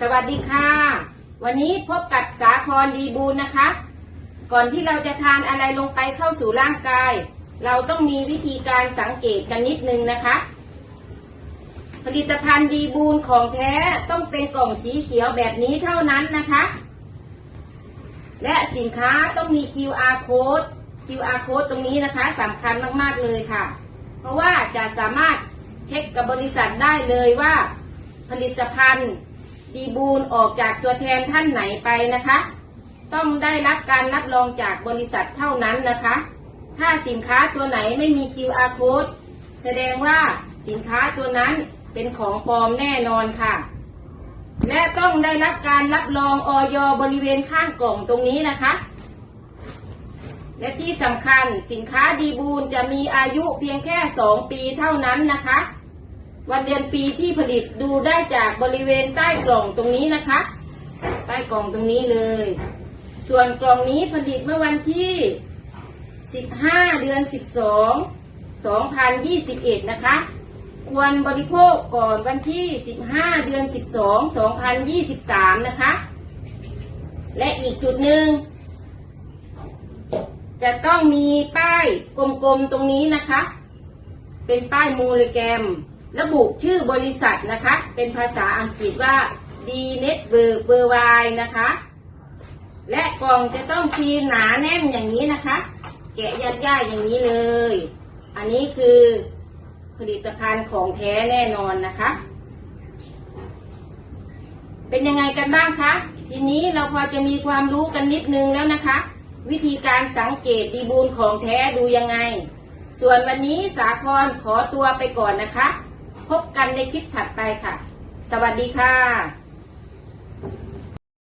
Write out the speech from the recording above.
สวัสดีค่ะ วันนี้พบกับสาครดีบูลนะคะ ก่อนที่เราจะทานอะไรลงไปเข้าสู่ร่างกาย เราต้องมีวิธีการสังเกตกันนิดนึงนะคะ ผลิตภัณฑ์ดีบูลของแท้ต้องเป็นกล่องสีเขียวแบบนี้เท่านั้นนะคะ และสินค้าต้องมี QR code QR code ตรงนี้นะคะสำคัญมากๆเลยค่ะ เพราะว่าจะสามารถเช็คกับบริษัทได้เลยว่า ผลิตภัณฑ์ ดีบูลออกจากตัวแทนท่านไหนไปนะคะ ต้องได้รับการรับรองจากบริษัทเท่านั้นนะคะ ถ้าสินค้าตัวไหนไม่มี QR code แสดงว่าสินค้าตัวนั้นเป็นของปลอมแน่นอนค่ะ และต้องได้รับการรับรองออยบริเวณข้างกล่องตรงนี้นะคะ และที่สำคัญสินค้าดีบูลจะมีอายุเพียงแค่ 2 ปีเท่านั้นนะคะ วันเดือนปีที่ผลิตดูได้จากบริเวณใต้กล่องตรงนี้นะคะ ใต้กล่องตรงนี้เลย ส่วนกล่องนี้ผลิตเมื่อวันที่ 15 เดือน 12 2021 นะคะ ควรบริโภคก่อนวันที่ 15 เดือน 12 2023 นะคะ และอีกจุดหนึ่งจะต้องมีป้ายกลมๆตรงนี้นะคะ เป็นป้ายมูลแกรม ระบุชื่อบริษัทนะคะ เป็นภาษาอังกฤษว่า D Network w o r l d w i d e นะคะ และกล่องจะต้องซีลหนาแน่นอย่างนี้นะคะ แกะยัดย่ายอย่างนี้เลย อันนี้คือผลิตภัณฑ์ของแท้แน่นอนนะคะ เป็นยังไงกันบ้างคะ ทีนี้เราพอจะมีความรู้กันนิดนึงแล้วนะคะ วิธีการสังเกตดีบูลของแท้ดูยังไง ส่วนวันนี้สาครขอตัวไปก่อนนะคะ พบกันในคลิปถัดไปค่ะ สวัสดีค่ะ